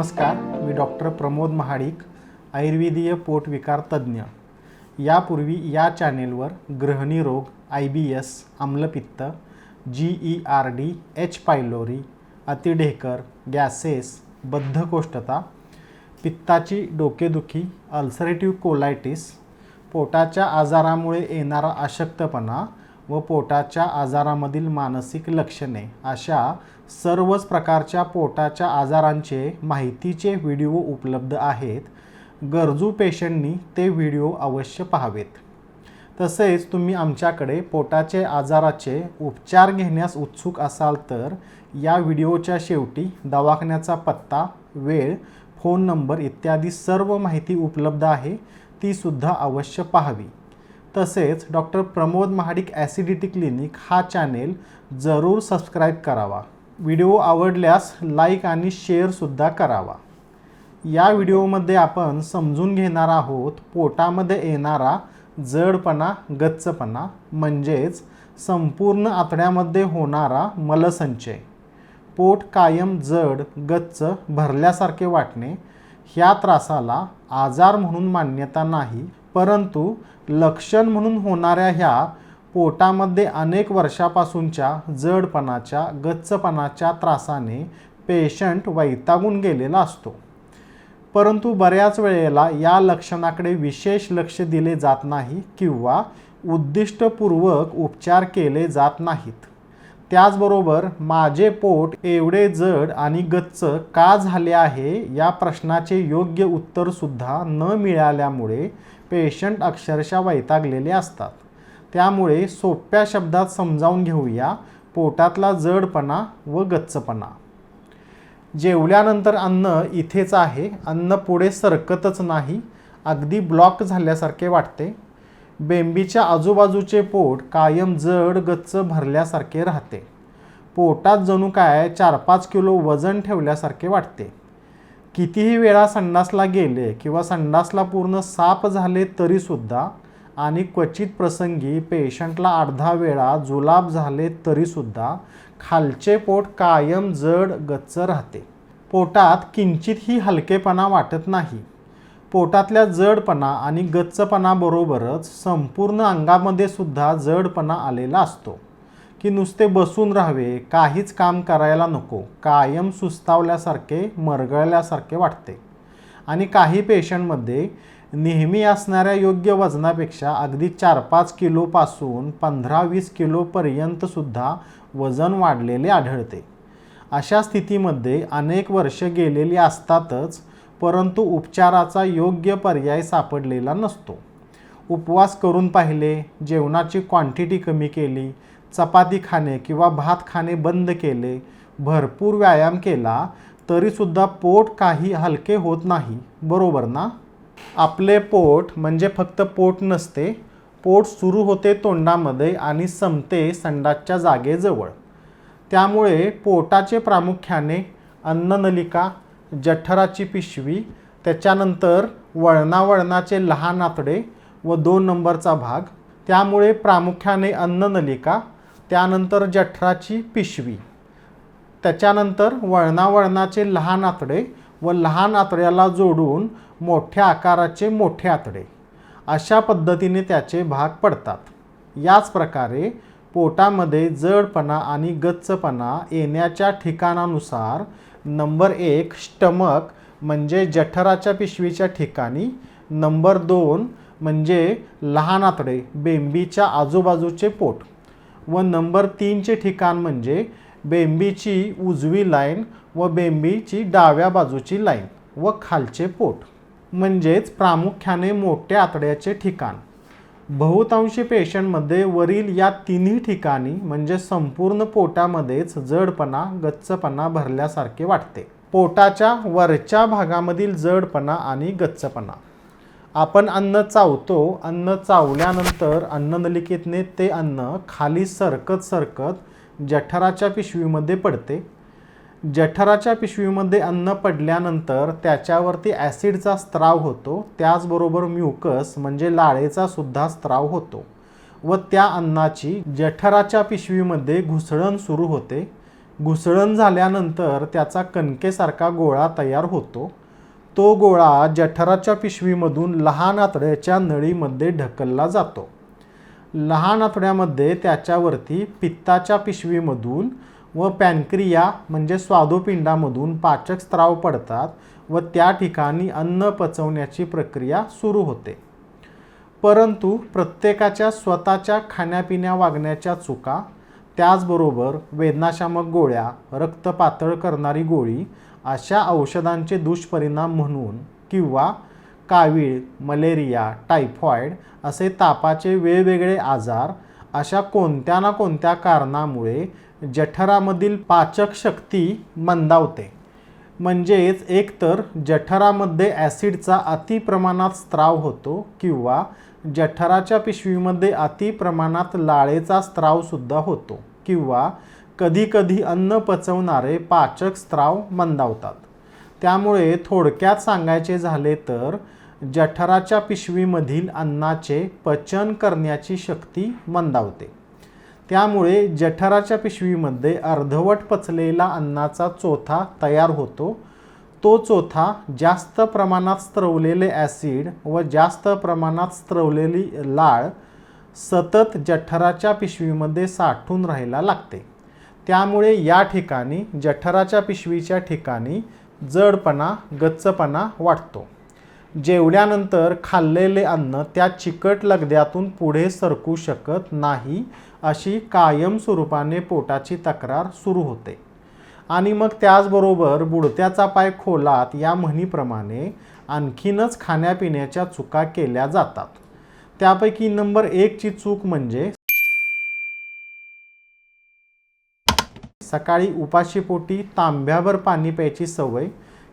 नमस्कार मी डॉक्टर प्रमोद महाडिक आयुर्वेदीय पोटविकार तज्ज्ञ. यापूर्वी या चॅनेलवर ग्रहणी रोग I B S आम्लपित्त G E R D H pylori अतिढेकर gases बद्धकोष्ठता पित्ताची डोकेदुखी अल्सरेटिव्ह कोलायटिस पोटाच्या आजारामुळे येणारा अशक्तपणा व पोटाच्या आजारामधील मानसिक लक्षणे अशा सर्वच प्रकारच्या पोटाच्या आजारांचे माहितीचे व्हिडिओ उपलब्ध आहेत. गरजू पेशंटनी ते व्हिडिओ अवश्य पाहावेत. तसेच तुम्ही आमच्याकडे पोटाचे आजाराचे उपचार घेण्यास उत्सुक असाल तर या व्हिडिओच्या शेवटी दवाखान्याचा पत्ता वेळ फोन नंबर इत्यादी सर्व माहिती उपलब्ध आहे तीसुद्धा अवश्य पाहावी. तसेच doctor Pramod Mahadik acidity clinic हा चॅनेल जरूर सबस्क्राईब करावा. व्हिडिओ आवडल्यास लाईक आणि शेअरसुद्धा करावा. या व्हिडिओमध्ये आपण समजून घेणार आहोत पोटामध्ये येणारा जडपणा गच्चपणा म्हणजेच संपूर्ण आतड्यामध्ये होणारा मलसंचय. पोट कायम जड गच्च भरल्यासारखे वाटणे ह्या त्रासाला आजार म्हणून मान्यता नाही परंतु लक्षण म्हणून होणाऱ्या ह्या पोटामध्ये अनेक वर्षापासूनच्या जडपणाच्या गच्चपणाच्या त्रासाने पेशंट वैतागून गेलेला असतो. परंतु बऱ्याच वेळेला या लक्षणाकडे विशेष लक्ष दिले जात नाही किंवा उद्दिष्टपूर्वक उपचार केले जात नाहीत. त्याचबरोबर माझे पोट एवढे जड आणि गच्च का झाले आहे या प्रश्नाचे योग्य उत्तरसुद्धा न मिळाल्यामुळे पेशंट अक्षरशः वैतागलेले असतात. त्यामुळे सोप्या शब्दात समजावून घेऊया पोटातला जडपणा व गच्चपणा. जेवल्यानंतर अन्न इथेच आहे अन्न पुढे सरकतच नाही अगदी ब्लॉक झाल्यासारखे वाटते. बेंबीच्या आजूबाजूचे पोट कायम जड गच्च भरल्यासारखे राहते. पोटात जणू काय चार पाच किलो वजन ठेवल्यासारखे वाटते. कितीही वेळा संडासला गेले किंवा संडासला पूर्ण साफ झाले तरीसुद्धा आणि क्वचित प्रसंगी पेशंटला अर्धा वेळा जुलाब झाले तरीसुद्धा खालचे पोट कायम जड गच्च राहते. पोटात किंचितही हलकेपणा वाटत नाही. पोटातल्या जडपणा आणि गच्चपणाबरोबरच संपूर्ण अंगामध्ये सुद्धा जडपणा आलेला असतो. की नुसते बसून राहावे काहीच काम करायला नको कायम सुस्तावल्यासारखे मरगळल्यासारखे वाटते. आणि काही पेशंटमध्ये नेहमी असणाऱ्या योग्य वजनापेक्षा अगदी चार पाच किलोपासून पंधरा वीस किलोपर्यंतसुद्धा वजन वाढलेले आढळते. अशा स्थितीमध्ये अनेक वर्ष गेलेली असतातच परंतु उपचाराचा योग्य पर्याय सापडलेला नसतो. उपवास करून पाहिले जेवणाची क्वांटिटी कमी केली चपाती खाणे किंवा भात खाणे बंद केले भरपूर व्यायाम केला तरीसुद्धा पोट काही हलके होत नाही. बरोबर ना? आपले पोट म्हणजे फक्त पोट नसते पोट सुरू होते तोंडामध्ये आणि संपते संडासच्या जागेजवळ त्यामुळे पोटाचे प्रामुख्याने अन्ननलिका जठराची पिशवी त्याच्यानंतर वळणावळणाचे लहान आतडे व दोन नंबरचा भाग त्यामुळे प्रामुख्याने अन्ननलिका त्यानंतर जठराची पिशवी त्याच्यानंतर वळणावळणाचे लहान आतडे व लहान आतड्याला जोडून मोठ्या आकाराचे मोठे आतडे. अशा पद्धतीने त्याचे भाग पडतात. याच प्रकारे पोटामध्ये जडपणा आणि गच्चपणा येण्याच्या ठिकाणानुसार नंबर एक स्टमक म्हणजे जठराच्या पिशवीच्या ठिकाणी नंबर दोन म्हणजे लहान आतडे बेंबीच्या आजूबाजूचे पोट व नंबर तीनचे ठिकाण म्हणजे बेंबीची उजवी लाईन व बेंबीची डाव्या बाजूची लाईन व खालचे पोट. म्हणजेच प्रामुख्याने मोठ्या आतड्याचे ठिकाण. बहुतांशी पेशंटमध्ये वरील या तिन्ही ठिकाणी म्हणजे संपूर्ण पोटामध्येच जडपणा गच्चपणा भरल्यासारखे वाटते. पोटाच्या वरच्या भागामधील जडपणा आणि गच्चपणा. आपण अन्न चावतो अन्न चावल्यानंतर अन्ननलिकेतने ते अन्न खाली सरकत सरकत जठराच्या पिशवीमध्ये पडते. जठराच्या पिशवीमध्ये अन्न पडल्यानंतर त्याच्यावरती ॲसिडचा स्त्राव होतो. त्याचबरोबर म्युकस म्हणजे लाळेचा सुद्धा स्त्राव होतो व त्या अन्नाची जठराच्या पिशवीमध्ये घुसळण सुरू होते. घुसळण झाल्यानंतर त्याचा कणकेसारखा गोळा तयार होतो. तो गोळा जठराच्या पिशवीमधून लहान आतड्याच्या नळीमध्ये ढकलला जातो. लहान आतड्यामध्ये त्याच्यावरती पित्ताच्या पिशवीमधून व पॅनक्रिया म्हणजे स्वादुपिंडामधून पाचक स्त्राव पडतात व त्या ठिकाणी अन्न पचवण्याची प्रक्रिया सुरू होते. परंतु प्रत्येकाच्या स्वतःच्या खाण्यापिण्या वागण्याच्या चुका त्याचबरोबर वेदनाशामक गोळ्या रक्त पातळ करणारी गोळी अशा औषधांचे दुष्परिणाम म्हणून किंवा कावीळ मलेरिया टायफॉईड असे तापाचे वेगवेगळे आजार अशा कोणत्या ना कोणत्या कारणामुळे जठरामधील पाचक शक्ती मंदावते. म्हणजेच एकतर जठरामध्ये ॲसिडचा अति प्रमाणात स्त्राव होतो किंवा जठराच्या पिशवीमध्ये अति प्रमाणात लाळेचा स्त्रावसुद्धा होतो किंवा कधीकधी अन्न पचवणारे पाचक स्त्राव मंदावतात. त्यामुळे थोडक्यात सांगायचे झाले तर जठराच्या पिशवीमधील अन्नाचे पचन करण्याची शक्ती मंदावते. त्यामुळे जठराच्या पिशवीमध्ये अर्धवट पचलेला अन्नाचा चोथा तयार होतो. तो चोथा जास्त प्रमाणात स्त्रवलेले ॲसिड व जास्त प्रमाणात स्त्रवलेली लाळ सतत जठराच्या पिशवीमध्ये साठून राहायला लागते. त्यामुळे या ठिकाणी जठराच्या पिशवीच्या ठिकाणी जडपणा गच्चपणा वाटतो जेवल्यानंतर खाल्लेले अन्न त्या चिकट लगद्यातून पुढे सरकू शकत नाही अशी कायम स्वरूपाने पोटाची तक्रार सुरू होते. आणि मग त्याचबरोबर बुडत्याचा पाय खोलात या म्हणीप्रमाणे आणखीनच खाण्यापिण्याच्या चुका केल्या जातात. त्यापैकी नंबर एकची चूक म्हणजे सकाळी उपाशीपोटी तांब्याभर पाणी प्यायची सवय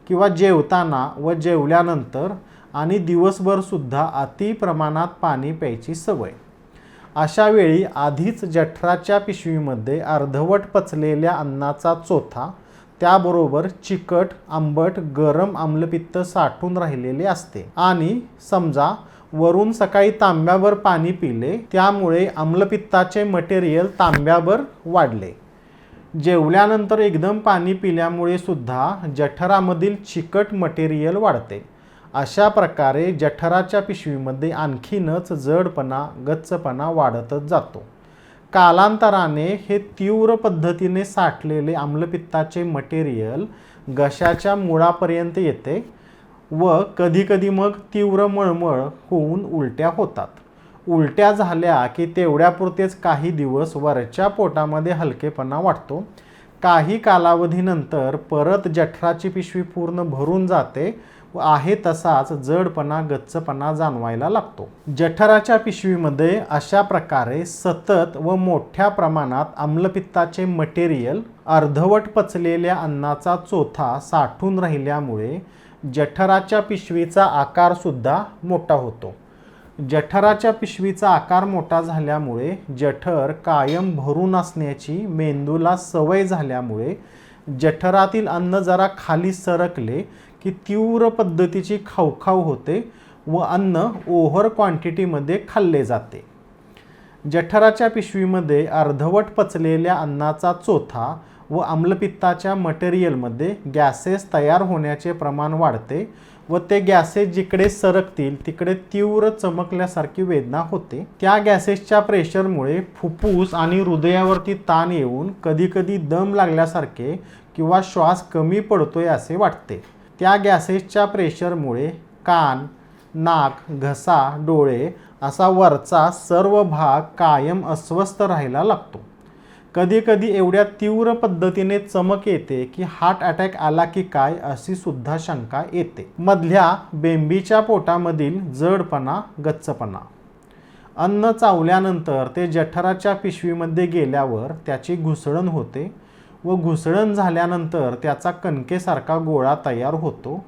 किंवा जेवताना व जेवल्यानंतर आणि दिवसभरसुद्धा अति प्रमाणात पाणी प्यायची सवय. अशा वेळी आधीच जठराच्या पिशवीमध्ये अर्धवट पचलेल्या अन्नाचा चोथा त्याबरोबर चिकट आंबट गरम आम्लपित्त साठून राहिलेले असते. आणि समजा वरून सकाळी तांब्यावर पाणी पिले त्यामुळे आम्लपित्ताचे मटेरियल तांब्यावर वाढले. जेवल्यानंतर एकदम पाणी पिल्यामुळे सुद्धा जठरामधील चिकट मटेरियल वाढते. अशा प्रकारे जठराच्या पिशवीमध्ये आणखीनच जडपणा गच्चपणा वाढतच जातो. कालांतराने हे तीव्र पद्धतीने साठलेले आम्लपित्ताचे मटेरियल घशाच्या मुळापर्यंत येते व कधीकधी मग तीव्र मळमळ होऊन उलट्या होतात. उलट्या झाल्या की तेवढ्यापुरतेच काही दिवस वरच्या पोटामध्ये हलकेपणा वाटतो. काही कालावधीनंतर परत जठराची पिशवी पूर्ण भरून जाते व आहे तसाच जडपणा गच्चपणा जाणवायला लागतो. जठराच्या पिशवीमध्ये अशा प्रकारे सतत व मोठ्या प्रमाणात आम्लपित्ताचे मटेरियल अर्धवट पचलेल्या अन्नाचा चोथा साठून राहिल्यामुळे जठराच्या पिशवीचा आकारसुद्धा मोठा होतो. जठराच्या पिशवीचा आकार मोठा झाल्यामुळे जठर कायम भरून असण्याची मेंदूला सवय झाल्यामुळे जठरातील अन्न जरा खाली सरकले की तीव्र पद्धतीची खावखाव होते व अन्न ओव्हर क्वांटिटीमध्ये खाल्ले जाते. जठराच्या पिशवीमध्ये अर्धवट पचलेल्या अन्नाचा चोथा व आम्लपित्ताच्या मटेरियलमध्ये गॅसेस तयार होण्याचे प्रमाण वाढते व ते गॅसेस जिकडे सरकतील तिकडे तीव्र चमकल्यासारखी वेदना होते. त्या गॅसेसच्या प्रेशरमुळे फुफ्फुस आणि हृदयावरती ताण येऊन कधीकधी दम लागल्यासारखे किंवा श्वास कमी पडतोय असे वाटते. त्या गॅसेसच्या प्रेशरमुळे कान नाक घसा डोळे असा वरचा सर्व भाग कायम अस्वस्थ राहायला लागतो. कधीकधी एवढ्या तीव्र पद्धतीने चमक येते की हार्ट अटॅक आला की काय अशी सुद्धा शंका येते. मधल्या बेंबीच्या पोटामधील जडपणा गच्चपणा. अन्न चावल्यानंतर ते जठराच्या पिशवीमध्ये गेल्यावर त्याची घुसळण होते व घुसळण झाल्यानंतर त्याचा कणकेसारखा गोळा तयार होतो.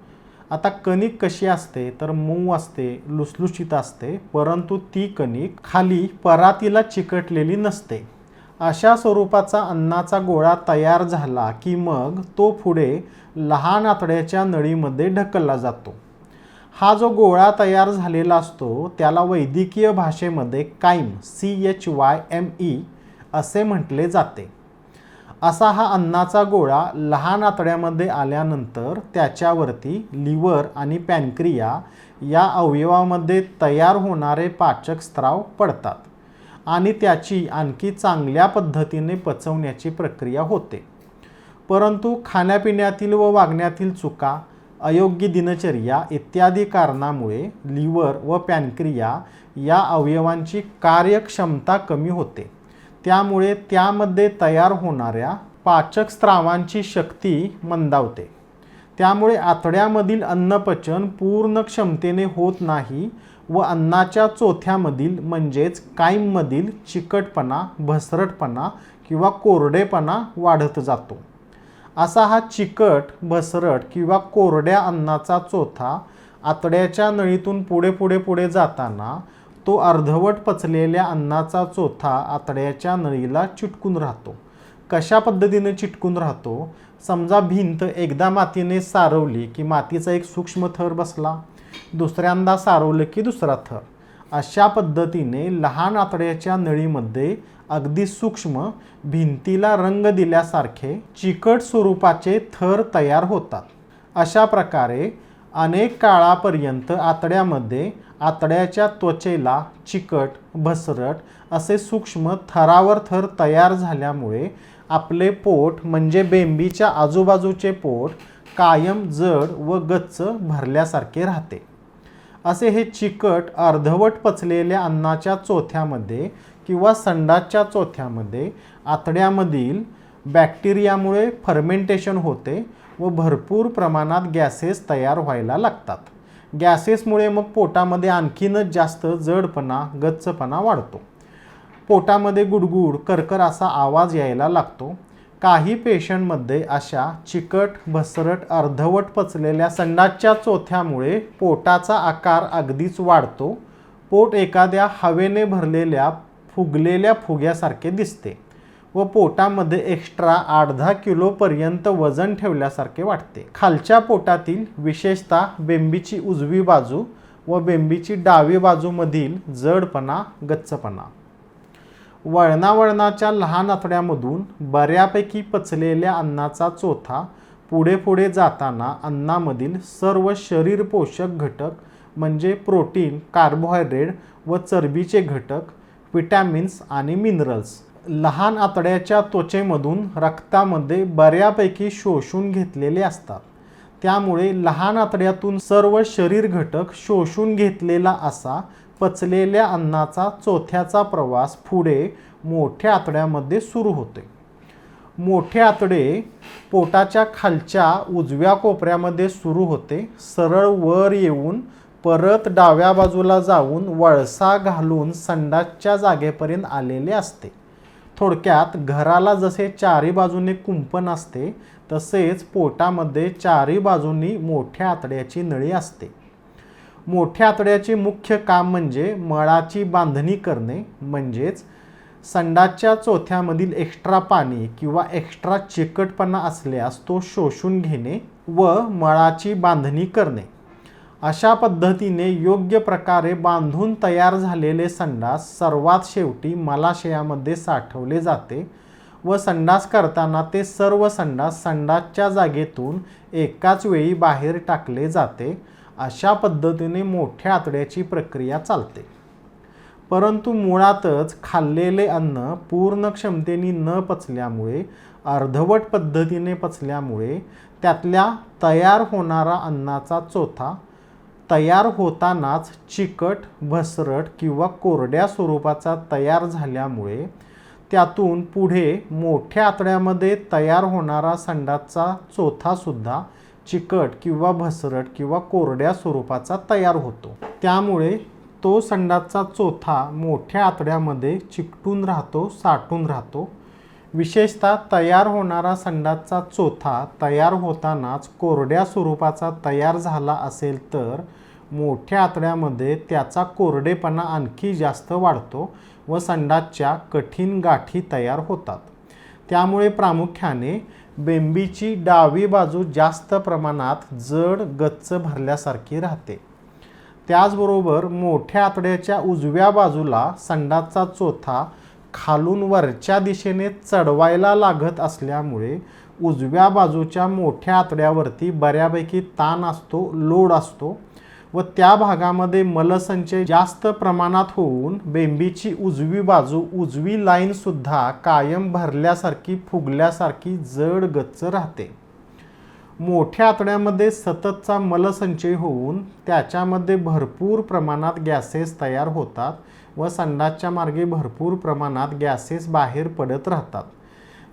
आता कणिक कशी असते? तर मऊ असते लुसलुशीत असते परंतु ती कणिक खाली परातीला चिकटलेली नसते. अशा स्वरूपाचा अन्नाचा गोळा तयार झाला की मग तो पुढे लहान आतड्याच्या नळीमध्ये ढकलला जातो. हा जो गोळा तयार झालेला असतो त्याला वैद्यकीय भाषेमध्ये chyme C H Y M E असे म्हटले जाते. असा हा अन्नाचा गोळा लहान आतड्यामध्ये आल्यानंतर त्याच्यावरती लिव्हर आणि पॅनक्रिया या अवयवामध्ये तयार होणारे पाचक स्त्राव पडतात. आणि त्याची आणखी चांगल्या पद्धतीने पचवण्याची प्रक्रिया होते. परंतु खाण्यापिण्यातील व वागण्यातील चुका अयोग्य दिनचर्या इत्यादी कारणामुळे लिव्हर व पॅनक्रिया या अवयवांची कार्यक्षमता कमी होते. त्यामुळे त्यामध्ये तयार होणाऱ्या पाचक स्त्रावांची शक्ती मंदावते. त्यामुळे आतड्यामधील अन्नपचन पूर्ण क्षमतेने होत नाही व अन्नाच्या चोथ्यामधील म्हणजेच कायममधील चिकटपणा भसरटपणा किंवा कोरडेपणा वाढत जातो. असा हा चिकट भसरट किंवा कोरड्या अन्नाचा चोथा आतड्याच्या नळीतून पुढे पुढे पुढे जाताना तो अर्धवट पचलेल्या अन्नाचा चोथा आतड्याच्या नळीला चिटकून राहतो. कशा पद्धतीने चिटकून राहतो? समजा भिंत एकदा मातीने सारवली की मातीचा एक सूक्ष्म थर बसला. दुसऱ्यांदा सारवलं की दुसरा थर. अशा पद्धतीने लहान आतड्याच्या नळीमध्ये अगदी सूक्ष्म भिंतीला रंग दिल्यासारखे चिकट स्वरूपाचे थर तयार होतात. अशा प्रकारे अनेक काळापर्यंत आतड्यामध्ये आतड्याच्या त्वचेला चिकट भसरट असे सूक्ष्म थरावर थर तयार झाल्यामुळे आपले पोट म्हणजे बेंबीच्या आजूबाजूचे पोट कायम जड व गच्च भरल्यासारखे राहते. असे हे चिकट अर्धवट पचलेल्या अन्नाच्या चोथ्यामध्ये किंवा संडाच्या चोथ्यामध्ये आतड्यामधील बॅक्टेरियामुळे फर्मेंटेशन होते व भरपूर प्रमाणात गॅसेस तयार व्हायला लागतात. गॅसेसमुळे मग पोटामध्ये आणखीनच जास्त जडपणा गच्चपणा वाढतो. पोटामध्ये गुडगुड करकर असा आवाज यायला लागतो. काही पेशंटमध्ये अशा चिकट भसरट अर्धवट पचलेल्या संडासच्या चोथ्यामुळे पोटाचा आकार अगदीच वाढतो. पोट एखाद्या हवेने भरलेल्या फुगलेल्या फुग्यासारखे दिसते व पोटामध्ये एक्स्ट्रा अर्धा किलोपर्यंत वजन ठेवल्यासारखे वाटते. खालच्या पोटातील विशेषतः बेंबीची उजवी बाजू व बेंबीची डावी बाजूमधील जडपणा गच्चपणा. वळणावळणाच्या लहान आतड्यामधून बऱ्यापैकी पचलेल्या अन्नाचा चोथा पुढे पुढे जाताना अन्नामधील सर्व शरीर पोषक घटक म्हणजे प्रोटीन कार्बोहायड्रेट व चरबीचे घटक विटॅमिन्स आणि मिनरल्स लहान आतड्याच्या त्वचेमधून रक्तामध्ये बऱ्यापैकी शोषून घेतलेले असतात. त्यामुळे लहान आतड्यातून सर्व शरीर घटक शोषून घेतलेला असा पचलेल्या अन्नाचा चोथ्याचा प्रवास पुढे मोठ्या आतड्यामध्ये सुरू होते. मोठे आतडे पोटाच्या खालच्या उजव्या कोपऱ्यामध्ये सुरू होते. सरळ वर येऊन परत डाव्या बाजूला जाऊन वळसा घालून संडासच्या जागेपर्यंत आलेले असते. थोडक्यात घराला जसे चारी बाजूने कुंपण असते तसेच पोटामध्ये चारी बाजूनी मोठ्या आतड्याची नळी असते. मोठ्या आतड्याचे मुख्य काम म्हणजे मळाची बांधणी करणे म्हणजेच संडाच्या चोथ्यामधील एक्स्ट्रा पाणी किंवा एक्स्ट्रा चिकटपणा असल्यास तो शोषून घेणे व मळाची बांधणी करणे. अशा पद्धतीने योग्य प्रकारे बांधून तयार झालेले संडास सर्वात शेवटी मलाशयामध्ये साठवले जाते व संडास करताना ते सर्व संडास संडासच्या जागेतून एकाच वेळी बाहेर टाकले जाते. अशा पद्धतीने मोठ्या आतड्याची प्रक्रिया चालते. परंतु मुळातच खाल्लेले अन्न पूर्ण क्षमतेने न पचल्यामुळे अर्धवट पद्धतीने पचल्यामुळे त्यातल्या तयार होणारा अन्नाचा चोथा तयार होतानाच चिकट भसरट किंवा कोरड्या स्वरूपाचा तयार झाल्यामुळे त्यातून पुढे मोठ्या आतड्यामध्ये तयार होणारा संडासचा चोथासुद्धा चिकट किंवा भसरट किंवा कोरड्या स्वरूपाचा तयार होतो. त्यामुळे तो संडासचा चोथा मोठ्या आतड्यामध्ये चिकटून राहतो साठून राहतो. विशेषतः तयार होणारा संडासचा चोथा तयार होतानाच कोरड्या स्वरूपाचा तयार झाला असेल तर मोठ्या आतड्यामध्ये त्याचा कोरडेपणा आणखी जास्त वाढतो व संडासच्या कठीण गाठी तयार होतात. त्यामुळे प्रामुख्याने बेंबीची डावी बाजू जास्त प्रमाणात जड गच्च भरल्यासारखी राहते. त्याचबरोबर मोठ्या आतड्याच्या उजव्या बाजूला संडाचा चोथा खालून वरच्या दिशेने चढवायला लागत असल्यामुळे उजव्या बाजूच्या मोठ्या आतड्यावरती बऱ्यापैकी ताण असतो लोड असतो. व त्या भागामध्ये मलसंचय जास्त प्रमाणात होऊन बेंबीची उजवी बाजू उजवी लाईनसुद्धा कायम भरल्यासारखी फुगल्यासारखी जड गच्च राहते. मोठ्या आतड्यामध्ये सततचा मलसंचय होऊन त्याच्यामध्ये भरपूर प्रमाणात गॅसेस तयार होतात व संडासच्या मार्गे भरपूर प्रमाणात गॅसेस बाहेर पडत राहतात.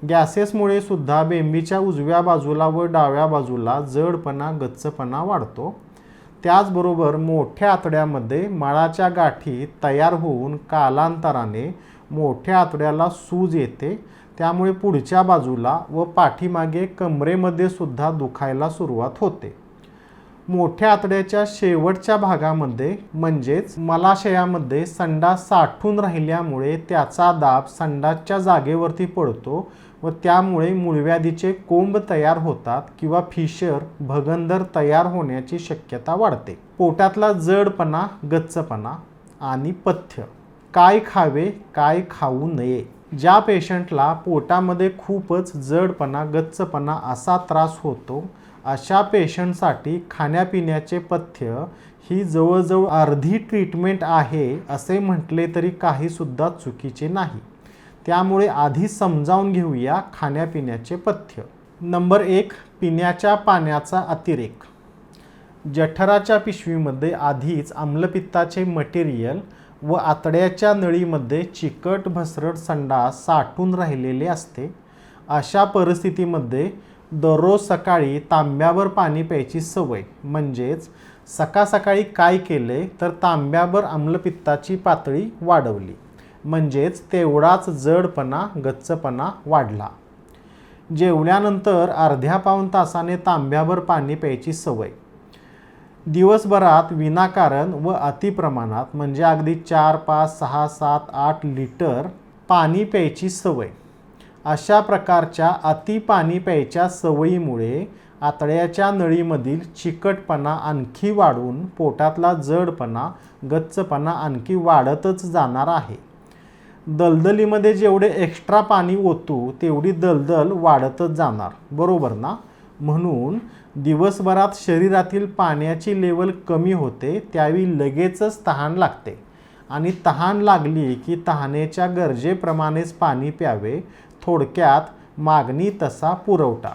गॅसेसमुळे सुद्धा बेंबीच्या उजव्या बाजूला व डाव्या बाजूला जडपणा गच्चपणा वाढतो. त्याचबरोबर मोठ्या आतड्यामध्ये मळाच्या गाठी तयार होऊन कालांतराने मोठ्या आतड्याला सूज येते. त्यामुळे पुढच्या बाजूला व पाठीमागे कमरेमध्ये सुद्धा दुखायला सुरुवात होते. मोठ्या आतड्याच्या शेवटच्या भागामध्ये म्हणजेच मलाशयामध्ये संडा साठून राहिल्यामुळे त्याचा दाब संडाच्या जागेवरती पडतो व त्यामुळे मूळव्याधीचे कोंब तयार होतात किंवा फिशर भगंदर तयार होण्याची शक्यता वाढते. पोटातला जडपणा गच्चपणा आणि पथ्य. काय खावे काय खाऊ नये. ज्या पेशंटला पोटामध्ये खूपच जडपणा गच्चपणा असा त्रास होतो अशा पेशंटसाठी खाण्यापिण्याचे पथ्य ही जवळजवळ अर्धी ट्रीटमेंट आहे असे म्हटले तरी काहीसुद्धा चुकीचे नाही. त्यामुळे आधी समजावून घेऊया खाण्यापिण्याचे पथ्य. नंबर एक पिण्याच्या पाण्याचा अतिरेक. जठराच्या पिशवीमध्ये आधीच आम्लपित्ताचे मटेरियल व आतड्याच्या नळीमध्ये चिकट भसरट संडास साठून राहिलेले असते. अशा परिस्थितीमध्ये दररोज सकाळी तांब्यावर पाणी प्यायची सवय. म्हणजेच सकाळ सकाळी काय केले तर तांब्यावर आम्लपित्ताची पातळी वाढवली. म्हणजेच तेवढाच जडपणा गच्चपणा वाढला. जेवल्यानंतर अर्ध्या पाऊण तासाने तांब्यावर पाणी प्यायची सवय. दिवसभरात विनाकारण व अतिप्रमाणात म्हणजे अगदी चार पाच सहा सात आठ लिटर पाणी प्यायची सवय. अशा प्रकारच्या अति पाणी प्यायच्या सवयीमुळे आतड्याच्या नळीमधील चिकटपणा आणखी वाढून पोटातला जडपणा गच्चपणा आणखी वाढतच जाणार आहे. दलदलीमध्ये जेवढे एक्स्ट्रा पाणी ओतू तेवढी दलदल वाढतच जाणार. बरोबर ना? म्हणून दिवसभरात शरीरातील पाण्याची लेवल कमी होते त्यावेळी लगेचच तहान लागते. आणि तहान लागली की तहानेच्या गरजेप्रमाणेच पाणी प्यावे थोडक्यात मागणी तसा पुरवठा.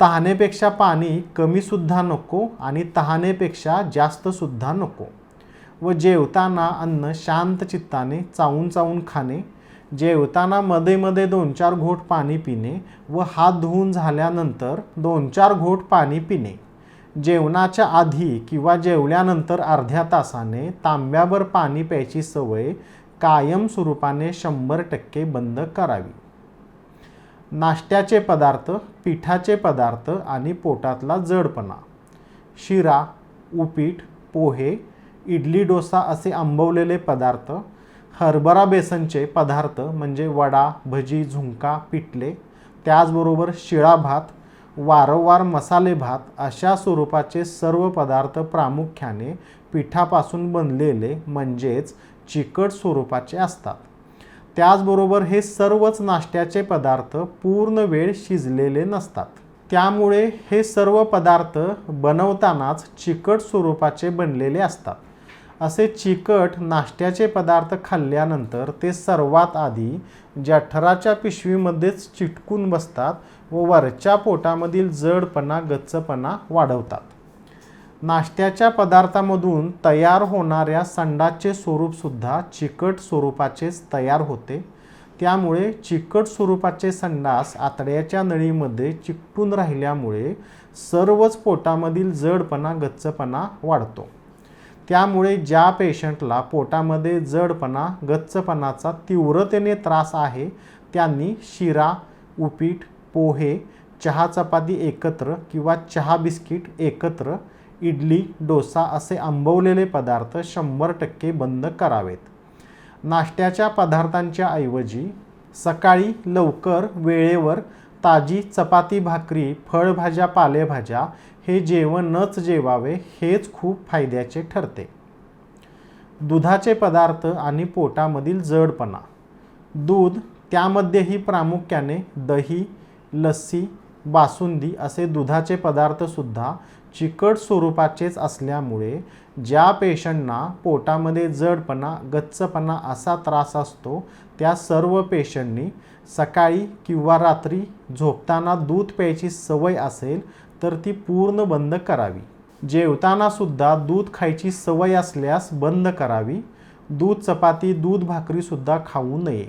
तहानेपेक्षा पाणी कमीसुद्धा नको आणि तहानेपेक्षा जास्तसुद्धा नको. व जेवताना अन्न शांत चित्ताने चावून चावून खाणे जेवताना मध्ये मध्ये दोन चार घोट पाणी पिणे व हात धुवून झाल्यानंतर दोन चार घोट पाणी पिणे. जेवणाच्या आधी किंवा जेवल्यानंतर अर्ध्या तासाने तांब्यावर पाणी प्यायची सवय कायम स्वरूपाने शंभर टक्के बंद करावी. नाश्त्याचे पदार्थ पिठाचे पदार्थ आणि पोटातला जडपणा. शिरा उपीट पोहे इडली डोसा असे आंबवलेले पदार्थ हरभरा बेसनचे पदार्थ म्हणजे वडा भजी झुंका पिठले त्याचबरोबर शिळा भात वारंवार मसाले भात अशा स्वरूपाचे सर्व पदार्थ प्रामुख्याने पिठापासून बनलेले म्हणजेच चिकट स्वरूपाचे असतात. त्याचबरोबर हे सर्वच नाश्त्याचे पदार्थ पूर्ण वेळ शिजलेले नसतात. त्यामुळे हे सर्व पदार्थ बनवतानाच चिकट स्वरूपाचे बनलेले असतात. असे चिकट नाश्त्याचे पदार्थ खाल्ल्यानंतर ते सर्वात आधी जठराच्या पिशवीमध्येच चिटकून बसतात व वरच्या पोटामधील जडपणा गच्चपणा वाढवतात. नाश्त्याच्या पदार्थामधून तयार होणाऱ्या संडाचे स्वरूपसुद्धा चिकट स्वरूपाचेच तयार होते. त्यामुळे चिकट स्वरूपाचे संडास आतड्याच्या नळीमध्ये चिकटून राहिल्यामुळे सर्वच पोटामधील जडपणा गच्चपणा वाढतो. त्यामुळे ज्या पेशंटला पोटामध्ये जडपणा गच्चपणाचा तीव्रतेने त्रास आहे त्यांनी शिरा उपीट पोहे चहा चपाती एकत्र किंवा चहा बिस्किट एकत्र इडली डोसा असे आंबवलेले पदार्थ शंभर टक्के बंद करावेत. नाश्त्याच्या पदार्थांच्या ऐवजी सकाळी लवकर वेळेवर ताजी चपाती भाकरी फळभाज्या पालेभाज्या हे जेवणच जेवावे हेच खूप फायद्याचे ठरते. दुधाचे पदार्थ आणि पोटामधील जडपणा. दूध त्यामध्येही प्रामुख्याने दही लस्सी बासुंदी असे दुधाचे पदार्थसुद्धा चिकट स्वरूपाचेच असल्यामुळे ज्या पेशंटना पोटामध्ये जडपणा गच्चपणा असा त्रास असतो त्या सर्व पेशंटनी सकाळी किंवा रात्री झोपताना दूध प्यायची सवय असेल तर ती पूर्ण बंद करावी. जेवतानासुद्धा दूध खायची सवय असल्यास बंद करावी. दूध चपाती दूध भाकरीसुद्धा खाऊ नये.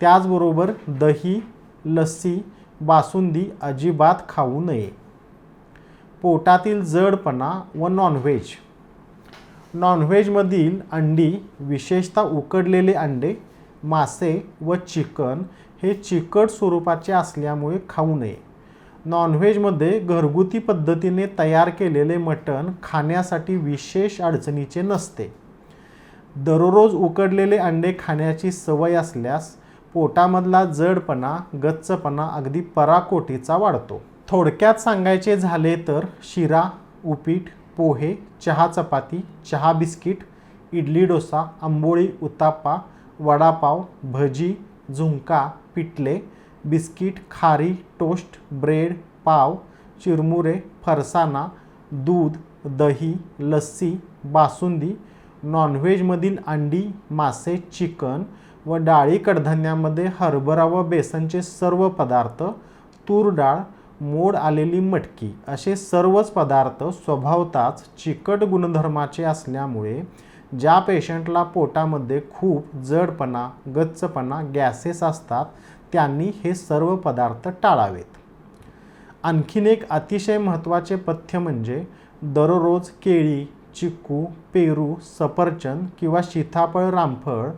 त्याचबरोबर दही लस्सी बासुंदी अजिबात खाऊ नये. पोटातील जडपणा व नॉनव्हेज. नॉनव्हेजमधील अंडी विशेषतः उकडलेले अंडे मासे व चिकन हे चिकट स्वरूपाचे असल्यामुळे खाऊ नये. नॉनव्हेजमध्ये घरगुती पद्धतीने तयार केलेले मटण खाण्यासाठी विशेष अडचणीचे नसते. दररोज उकडलेले अंडे खाण्याची सवय असल्यास पोटामधला जडपणा गच्चपणा अगदी पराकोटीचा वाढतो. थोडक्यात सांगायचे झाले तर शिरा उपीट पोहे चहा चपाती चहा बिस्किट इडली डोसा आंबोळी उत्ताप्पा वडापाव भजी झुंका पिटले बिस्किट खारी टोस्ट ब्रेड पाव चिरमुरे फरसाणा दूध दही लस्सी बासुंदी नॉनव्हेजमधील अंडी मासे चिकन व डाळी कडधान्यामध्ये हरभरा व बेसनचे सर्व पदार्थ तूर डाळ मोड आलेली मटकी असे सर्वच पदार्थ स्वभावताच चिकट गुणधर्माचे असल्यामुळे ज्या पेशंटला पोटामध्ये खूप जडपणा गच्चपणा गॅसेस असतात त्यांनी हे सर्व पदार्थ टाळावेत. आणखीन एक अतिशय महत्त्वाचे पथ्य म्हणजे दररोज केळी चिक्कू पेरू सफरचंद किंवा सीताफळ रामफळ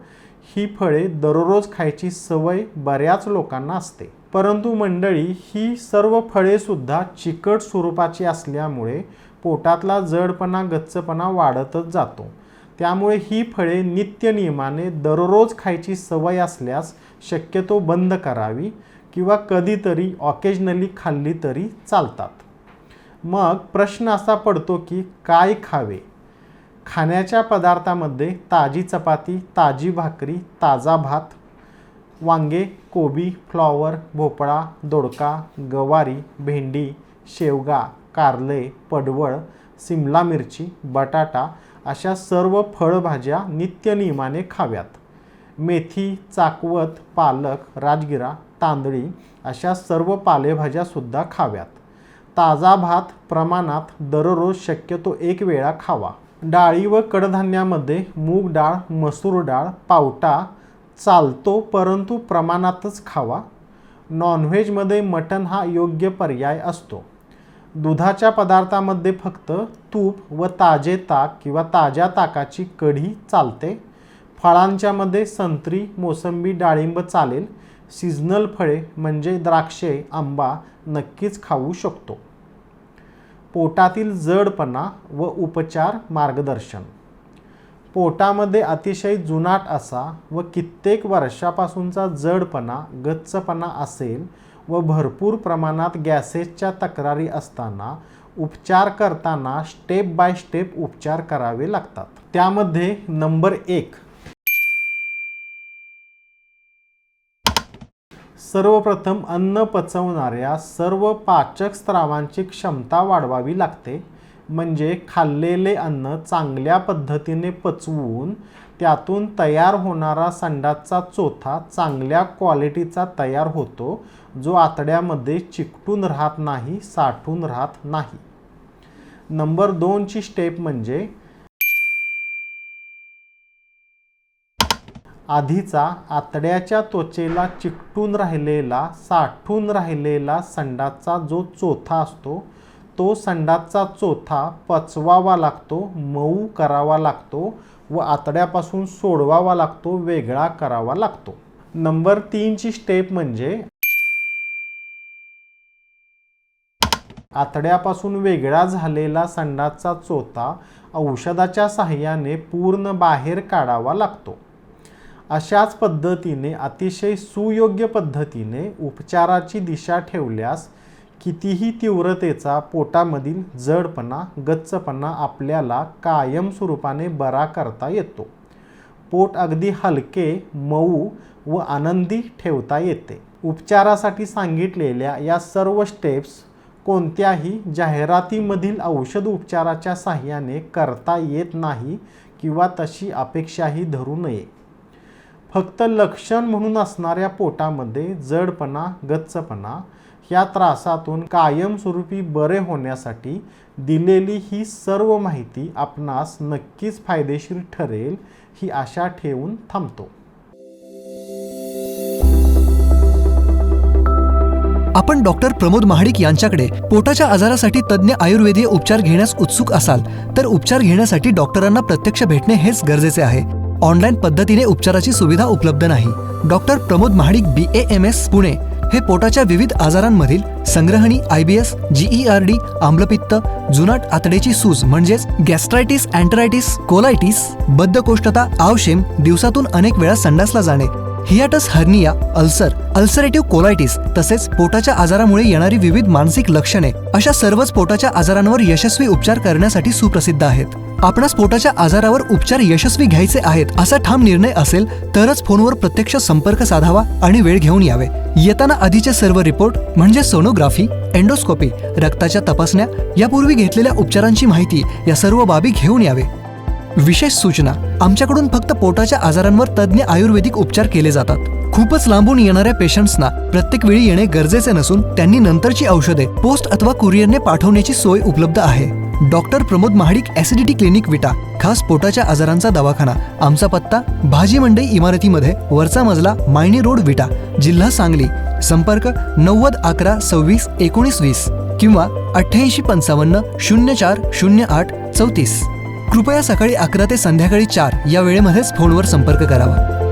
ही फळे दररोज खायची सवय बऱ्याच लोकांना असते. परंतु मंडळी ही सर्व फळेसुद्धा चिकट स्वरूपाची असल्यामुळे पोटातला जडपणा गच्चपणा वाढतच जातो. त्यामुळे ही फळे नित्यनियमाने दररोज खायची सवय असल्यास शक्यतो बंद करावी किंवा कधीतरी ऑकेजनली खाल्ली तरी चालतात. मग प्रश्न असा पडतो की काय खावे? खाण्याच्या पदार्थामध्ये ताजी चपाती ताजी भाकरी ताजा भात वांगे कोबी फ्लॉवर भोपळा दोडका गवारी भेंडी शेवगा कारले पडवळ सिमला मिरची बटाटा अशा सर्व फळभाज्या नित्यनियमाने खाव्यात. मेथी चाकवत पालक राजगिरा तांदळी अशा सर्व पालेभाज्यासुद्धा खाव्यात. ताजा भात प्रमाणात दररोज शक्यतो एक वेळा खावा. डाळी व कडधान्यामध्ये मूग डाळ मसूर डाळ पावटा चालतो परंतु प्रमाणातच खावा. नॉनव्हेजमध्ये मटण हा योग्य पर्याय असतो. दुधाच्या पदार्थामध्ये फक्त तूप व ताजे ताक किंवा ताज्या ताकाची कढी चालते. फळांच्यामध्ये संत्री मोसंबी डाळिंब चालेल. सीझनल फळे म्हणजे द्राक्षे आंबा नक्कीच खाऊ शकतो. पोटातील जडपणा व उपचार मार्गदर्शन. पोटामध्ये अतिशय जुनाट असा व कित्येक वर्षापासूनचा जडपणा गच्चपणा असेल व भरपूर प्रमाणात गॅसेसच्या तक्रारी असताना उपचार करताना स्टेप बाय स्टेप उपचार करावे लागतात. त्यामध्ये नंबर एक. सर्वप्रथम अन्न पचवणाऱ्या सर्व पाचक स्त्रावांची क्षमता वाढवावी लागते. म्हणजे खाल्लेले अन्न चांगल्या पद्धतीने पचवून त्यातून तयार होणारा संडासचा चोथा चांगल्या क्वालिटीचा तयार होतो जो आतड्यामध्ये चिकटून राहत नाही साठून राहत नाही. नंबर दोनची स्टेप म्हणजे आधीचा आतड्याच्या त्वचेला चिकटून राहिलेला साठून राहिलेला संडासचा जो चोथा असतो तो संडासचा चोथा पचवावा लागतो मऊ करावा लागतो व आतड्यापासून सोडवावा लागतो वेगळा करावा लागतो. नंबर तीनची स्टेप म्हणजे आतड्यापासून वेगळा झालेला संडासचा चोथा औषधाच्या सहाय्याने पूर्ण बाहेर काढावा लागतो. अशाच पद्धतीने अतिशय सुयोग्य पद्धतीने उपचाराची दिशा ठेवल्यास कितीही तीव्रतेचा पोटामधील जडपणा गच्चपणा आपल्याला कायम स्वरूपाने बरा करता येतो. पोट अगदी हलके मऊ व आनंदी ठेवता येते. उपचारासाठी सांगितलेल्या या सर्व स्टेप्स कोणत्याही जाहिरातीमधील औषध उपचाराच्या सहाय्याने करता येत नाही किंवा तशी अपेक्षाही धरू नये. फक्त लक्षण म्हणून असणाऱ्या पोटामध्ये जडपणा गच्चपणा या त्रासातून कायमस्वरूपी बरे होण्यासाठी दिलेली ही सर्व माहिती आपणास नक्कीच फायदेशीर ठरेल ही आशा ठेवून थांबतो. आपण डॉक्टर प्रमोद महाडिक यांच्याकडे पोटाच्या आजारासाठी तज्ज्ञ आयुर्वेदीय उपचार घेण्यास उत्सुक असाल तर उपचार घेण्यासाठी डॉक्टरांना प्रत्यक्ष भेटणे हेच गरजेचे आहे. ऑनलाईन पद्धतीने उपचाराची सुविधा उपलब्ध नाही. Doctor Pramod Mahadik B A M S Pune. हे पोटाच्या विविध आजारांमधील संग्रहणी आयबीएस जीईआरडी आम्लपित्त जुनाट आतडेची सूज म्हणजेच गॅस्ट्रायटिस अँटरायटिस कोलायटिस बद्धकोष्ठता आवशेम दिवसातून अनेक वेळा संडासला जाणे. Hiatus hernia ulcer ulcerative colitis तसेच पोटाच्या आजारामुळे येणारी विविध मानसिक लक्षणे अशा सर्वच पोटाच्या आजारांवर यशस्वी उपचार करण्यासाठी सुप्रसिद्ध आहेत. आपणास पोटाच्या आजारावर उपचार यशस्वी घ्यायचे आहेत असा ठाम निर्णय असेल तरच फोनवर प्रत्यक्ष संपर्क साधावा आणि वेळ घेऊन यावे. येताना आधीचे सर्व रिपोर्ट म्हणजे सोनोग्राफी एंडोस्कोपी रक्ताच्या तपासण्या यापूर्वी घेतलेल्या उपचारांची माहिती या सर्व बाबी घेऊन यावे. विशेष सूचना. आमच्याकडून फक्त पोटाच्या आजारांवर तज्ज्ञ आयुर्वेदिक उपचार केले जातात. खूपच लांबून येणाऱ्या पेशंट्सना प्रत्येक वेळी येणे गरजेचे नसून त्यांनी नंतरची औषधे पोस्ट अथवा कुरिअरने पाठवण्याची सोय उपलब्ध आहे. Doctor Pramod Mahadik acidity clinic Vita खास पोटाच्या आजारांचा दवाखाना आमचा पत्ता भाजी मंडई इमारतीमध्ये वरचा मजला मायनी रोड विटा जिल्हा सांगली संपर्क नव्वद अकरा सव्वीस एकोणीस वीस किंवा अठ्ठ्याऐंशी पंचावन्न शून्य चार शून्य आठ चौतीस. कृपया सकाळी अकरा ते संध्याकाळी चार या वेळेमध्येच फोनवर संपर्क करावा.